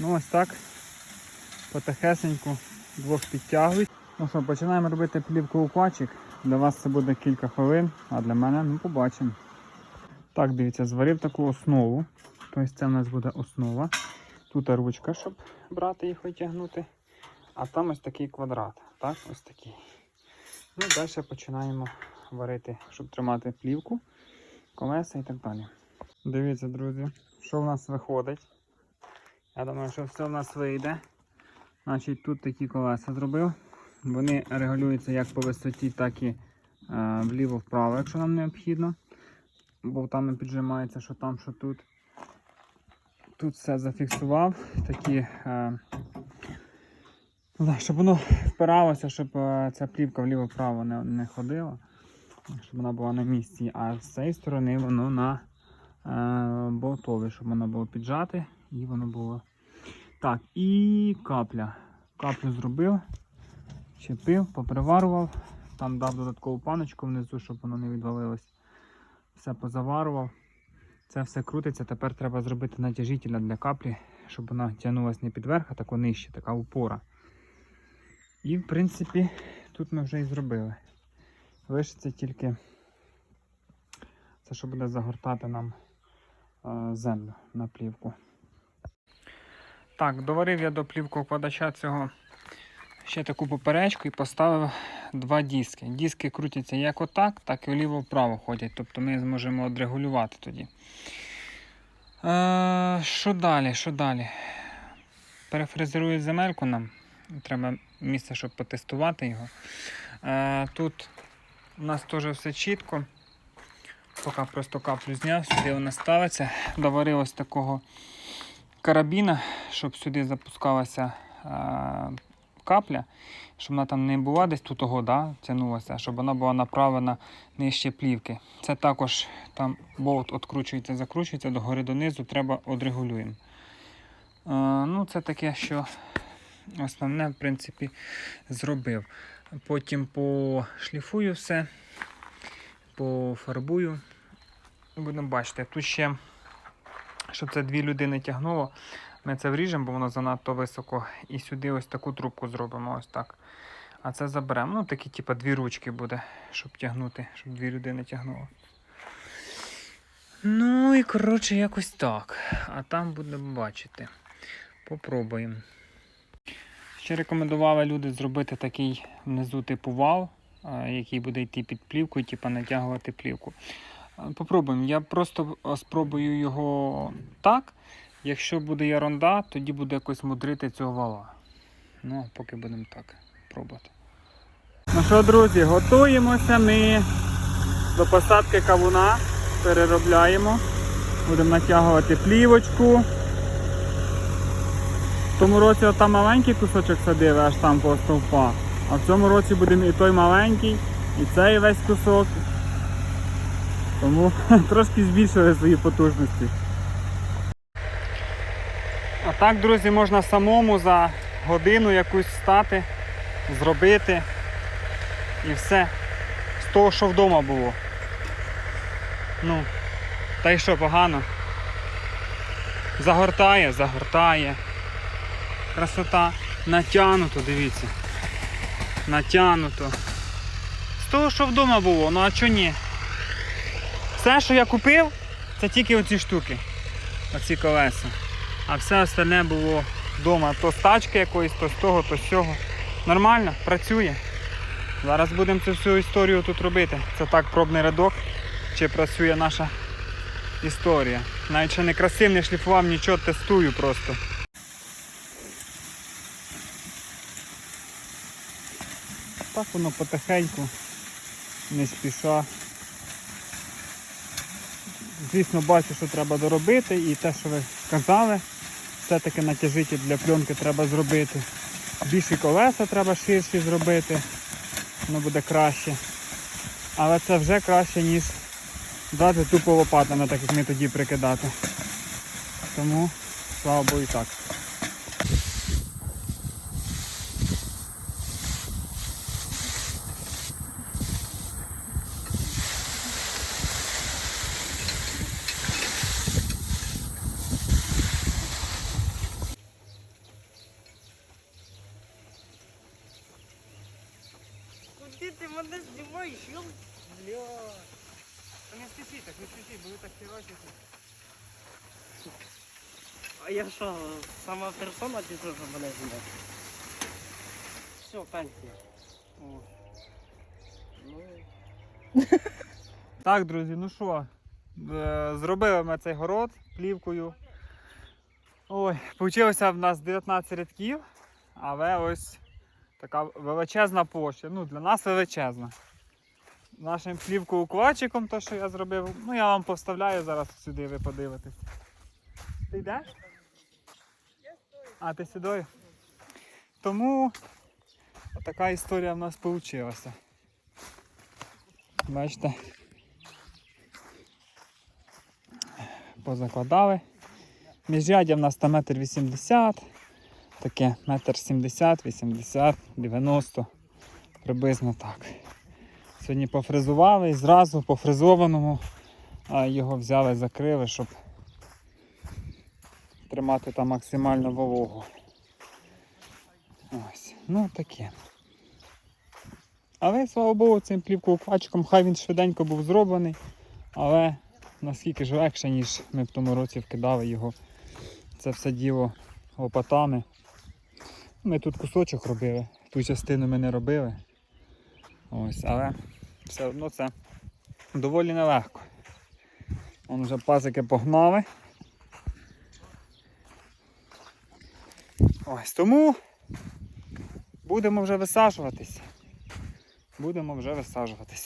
Ну ось так. Потихесеньку двох підтягують. Ну що, починаємо робити плівку у пачик. Для вас це буде кілька хвилин, а для мене ну побачимо. Так, дивіться, зварив таку основу. Тобто це в нас буде основа. Тут ручка, щоб брати їх витягнути. А там ось такий квадрат. Так, ось такий. Ну, далі починаємо варити, щоб тримати плівку, колеса і так далі. Дивіться, друзі, що в нас виходить. Я думаю, що все в нас вийде. Значить, тут такі колеса зробив. Вони регулюються як по висоті, так і е, вліво-вправо, якщо нам необхідно. Болтами піджимається, що там, що тут. Тут все зафіксував. Такі, е, щоб воно впиралося, щоб е, ця плівка вліво-вправо не, не ходила, щоб вона була на місці. А з цієї сторони воно на болтові, щоб воно було піджати і воно було. Так, і капля. Каплю зробив, чепив, поприварував. Там дав додаткову паночку внизу, щоб воно не відвалилось. Все позаварував. Це все крутиться. Тепер треба зробити натяжителя для каплі, щоб вона тягнулася не під верх, а тако нижче, така упора. І в принципі тут ми вже і зробили. Лишиться тільки це, що буде загортати нам е, землю на плівку. Так, доварив я до плівкокладача цього ще таку поперечку і поставив два диски. Диски крутяться як отак, так і вліво-вправо ходять. Тобто ми зможемо одрегулювати тоді. Е, що далі? Що далі? Перефрезерую земельку нам. Треба місце, щоб потестувати його. Е, тут у нас теж все чітко. Поки просто каплю зняв, сюди вона ставиться. Доварив ось такого карабіна, щоб сюди запускалася е, капля, щоб вона там не була десь тут того, да, тягнулася, щоб вона була направлена нижче плівки. Це також там болт відкручується, закручується догори донизу, треба одрегулюємо. Е, ну, це таке, що основне, в принципі, зробив. Потім пошліфую все, пофарбую. Будемо бачити, тут ще щоб це дві людини тягнуло. Ми це вріжемо, бо воно занадто високо. І сюди ось таку трубку зробимо. ось так. А це заберемо. Ну, такі, типу, дві ручки буде, щоб тягнути, щоб дві людини тягнуло. Ну і коротше, якось так. А там будемо бачити. Попробуємо. Ще рекомендували люди зробити такий внизу типу вал, який буде йти під плівкою, типу натягувати плівку. Попробуємо. Я просто спробую його так. Якщо буде ерунда, тоді буду якось мудрити цього вала. Ну, поки будемо так пробувати. Ну що, друзі, готуємося ми до посадки кавуна. Переробляємо. Будемо натягувати плівочку. В тому році отам маленький кусочок садили, аж там по стовпа. А в цьому році будемо і той маленький, і цей весь кусок. Тому трошки збільшили свої потужності. А так, друзі, можна самому за годину якусь стати, зробити і все. З того, що вдома було. Ну, та й що погано. Загортає, загортає. Красота. Натягнуто, дивіться. Натягнуто. З того, що вдома було, ну а чого ні? Все, що я купив, це тільки оці штуки. Оці колеса. А все остальне було вдома. То з тачки якоїсь, то з того, то з цього. Нормально, працює. Зараз будемо цю всю історію тут робити. Це так пробний рядок, чи працює наша історія. Навіть ще не красив, не шліфував, нічого тестую просто. Так воно потихеньку, не спіша. Звісно, бачу, що треба доробити і те, що ви казали, все-таки натяжитель для пленки треба зробити. Більші колеса треба ширші зробити, воно буде краще. Але це вже краще, ніж дати тупо лопатами, так як ми тоді прикидати. Тому, слава Богу, і так. Решил? Бля. Не спішіть, так не спішіть, бо ви так керуєте. А я що, сама персона чи що мене? Все, пенсія. О. Ну, Так, друзі, ну що, е, зробили ми цей город плівкою. Ой, получилося в нас 19 рядків, але ось така величезна площа. Ну, для нас величезна. Нашим плівкоукладчиком, то, що я зробив, ну я вам поставляю зараз сюди, ви подивитесь. Ти йдеш? А, ти сюди? Тому така історія в нас вийшла. Бачите? позакладали. Міжряддя в нас там метр вісімдесят, таке метр сімдесят, вісімдесят, дев'яносто, приблизно так. Сьогодні пофрезували і зразу по фрезованому а, його взяли, закрили, щоб тримати там максимально вологу. Ось, ну таке. Але, слава Богу, цим плівкоукладчиком, хай він швиденько був зроблений, але наскільки ж легше, ніж ми в тому році вкидали його. Це все діло лопатами. Ми тут кусочок робили, ту частину ми не робили. Ось, але все одно це доволі нелегко. Вон вже пазики погнали. Ось тому будемо вже висаджуватись. Будемо вже висаджуватись.